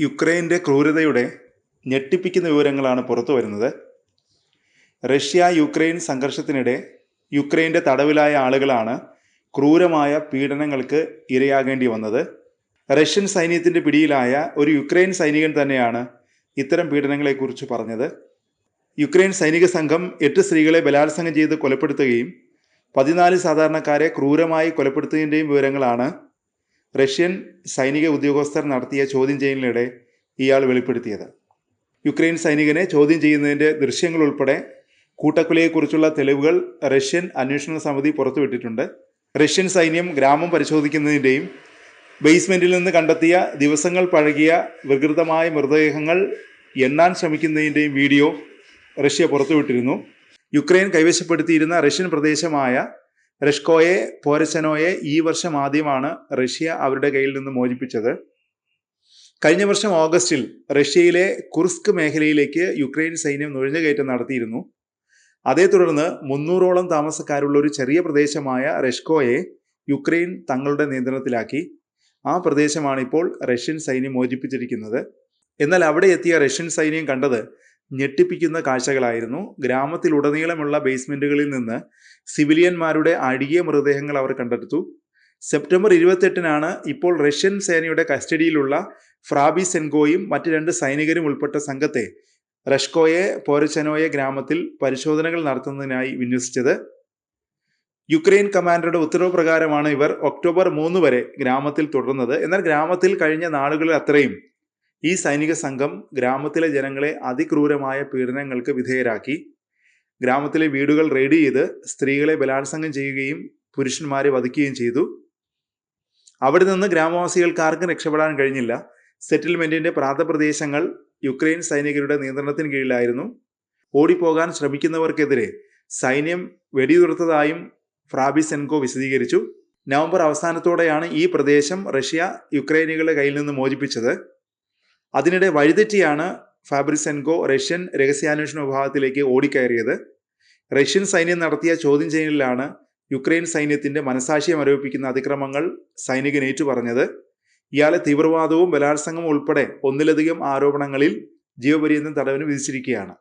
യുക്രൈന്റെ ക്രൂരതയുടെ ഞെട്ടിപ്പിക്കുന്ന വിവരങ്ങളാണ് പുറത്തു വരുന്നത്. റഷ്യ യുക്രൈൻ സംഘർഷത്തിനിടെ യുക്രൈന്റെ തടവിലായ ആളുകളാണ് ക്രൂരമായ പീഡനങ്ങൾക്ക് ഇരയാകേണ്ടി വന്നത്. റഷ്യൻ സൈന്യത്തിന്റെ പിടിയിലായ ഒരു യുക്രൈൻ സൈനികൻ തന്നെയാണ് ഇത്തരം പീഡനങ്ങളെക്കുറിച്ച് പറഞ്ഞത്. യുക്രൈൻ സൈനിക സംഘം എട്ട് സ്ത്രീകളെ ബലാത്സംഗം ചെയ്ത് കൊലപ്പെടുത്തുകയും പതിനാല് സാധാരണക്കാരെ ക്രൂരമായി കൊലപ്പെടുത്തുന്നതിന്റെയും വിവരങ്ങളാണ് റഷ്യൻ സൈനിക ഉദ്യോഗസ്ഥർ നടത്തിയ ചോദ്യം ചെയ്യലിനിടെ ഇയാൾ വെളിപ്പെടുത്തിയത്. യുക്രൈൻ സൈനികനെ ചോദ്യം ചെയ്യുന്നതിന്റെ ദൃശ്യങ്ങൾ ഉൾപ്പെടെ കൂട്ടക്കൊലയെക്കുറിച്ചുള്ള തെളിവുകൾ റഷ്യൻ അന്വേഷണ സമിതി പുറത്തുവിട്ടിട്ടുണ്ട്. റഷ്യൻ സൈന്യം ഗ്രാമം പരിശോധിക്കുന്നതിന്റെയും ബേസ്മെന്റിൽ നിന്ന് കണ്ടെത്തിയ ദിവസങ്ങൾ പഴകിയ വികൃതമായ മൃതദേഹങ്ങൾ എണ്ണാൻ ശ്രമിക്കുന്നതിന്റെയും വീഡിയോ റഷ്യ പുറത്തുവിട്ടിരുന്നു. യുക്രൈൻ കൈവശപ്പെടുത്തിയിരുന്ന റഷ്യൻ പ്രദേശമായ റഷ്കോയെ പോരസനോയെ ഈ വർഷം ആദ്യമാണ് റഷ്യ അവരുടെ കയ്യിൽ നിന്ന് മോചിപ്പിച്ചത്. കഴിഞ്ഞ വർഷം ഓഗസ്റ്റിൽ റഷ്യയിലെ കുർസ്ക് മേഖലയിലേക്ക് യുക്രൈൻ സൈന്യം നുഴഞ്ഞുകയറ്റം നടത്തിയിരുന്നു. അതേ തുടർന്ന് മുന്നൂറോളം താമസക്കാരുള്ള ഒരു ചെറിയ പ്രദേശമായ റഷ്കോയെ യുക്രൈൻ തങ്ങളുടെ നിയന്ത്രണത്തിലാക്കി. ആ പ്രദേശമാണ് ഇപ്പോൾ റഷ്യൻ സൈന്യം മോചിപ്പിച്ചിരിക്കുന്നത്. എന്നാൽ അവിടെ എത്തിയ റഷ്യൻ സൈന്യം കണ്ടത് ഞെട്ടിപ്പിക്കുന്ന കാഴ്ചകളായിരുന്നു. ഗ്രാമത്തിലുടനീളമുള്ള ബേസ്മെന്റുകളിൽ നിന്ന് സിവിലിയന്മാരുടെ അഴുകിയ മൃതദേഹങ്ങൾ അവർ കണ്ടെടുത്തു. സെപ്റ്റംബർ ഇരുപത്തെട്ടിനാണ് ഇപ്പോൾ റഷ്യൻ സേനയുടെ കസ്റ്റഡിയിലുള്ള ഫ്രാബി സെൻഗോയും മറ്റ് രണ്ട് സൈനികരും ഉൾപ്പെട്ട സംഘത്തെ റഷ്കോയെ പോരച്ചനോയെ ഗ്രാമത്തിൽ പരിശോധനകൾ നടത്തുന്നതിനായി വിന്യസിച്ചത്. യുക്രൈൻ കമാൻഡറുടെ ഉത്തരവ് പ്രകാരമാണ് ഇവർ ഒക്ടോബർ മൂന്ന് വരെ ഗ്രാമത്തിൽ തുടർന്നത്. എന്നാൽ ഗ്രാമത്തിൽ കഴിഞ്ഞ നാളുകളിൽ അത്രയും ഈ സൈനിക സംഘം ഗ്രാമത്തിലെ ജനങ്ങളെ അതിക്രൂരമായ പീഡനങ്ങൾക്ക് വിധേയരാക്കി. ഗ്രാമത്തിലെ വീടുകൾ റെയ്ഡ് ചെയ്ത് സ്ത്രീകളെ ബലാത്സംഗം ചെയ്യുകയും പുരുഷന്മാരെ വധിക്കുകയും ചെയ്തു. അവിടെ നിന്ന് ഗ്രാമവാസികൾക്ക് ആർക്കും രക്ഷപ്പെടാൻ കഴിഞ്ഞില്ല. സെറ്റിൽമെന്റിന്റെ പ്രാന്തപ്രദേശങ്ങൾ യുക്രൈൻ സൈനികരുടെ നിയന്ത്രണത്തിന് കീഴിലായിരുന്നു. ഓടിപ്പോകാൻ ശ്രമിക്കുന്നവർക്കെതിരെ സൈന്യം വെടിയുതിർത്തതായും ഫ്രാബിസെൻകോ വിശദീകരിച്ചു. നവംബർ അവസാനത്തോടെയാണ് ഈ പ്രദേശം റഷ്യ യുക്രൈനികളുടെ കയ്യിൽ നിന്ന് മോചിപ്പിച്ചത്. അതിനിടെ വഴിതെറ്റിയാണ് ഫാബ്രിസെൻകോ റഷ്യൻ രഹസ്യാന്വേഷണ വിഭാഗത്തിലേക്ക് ഓടിക്കയറിയത്. റഷ്യൻ സൈന്യം നടത്തിയ ചോദ്യം ചെയ്യലിലാണ് യുക്രൈൻ സൈന്യത്തിന്റെ മനസാക്ഷിയെ മരവിപ്പിക്കുന്ന അതിക്രമങ്ങൾ സൈനികൻ ഏറ്റുപറഞ്ഞത്. ഇയാളെ തീവ്രവാദവും ബലാത്സംഗവും ഉൾപ്പെടെ ഒന്നിലധികം ആരോപണങ്ങളിൽ ജീവപര്യന്തം തടവിന് വിധിച്ചിരിക്കുകയാണ്.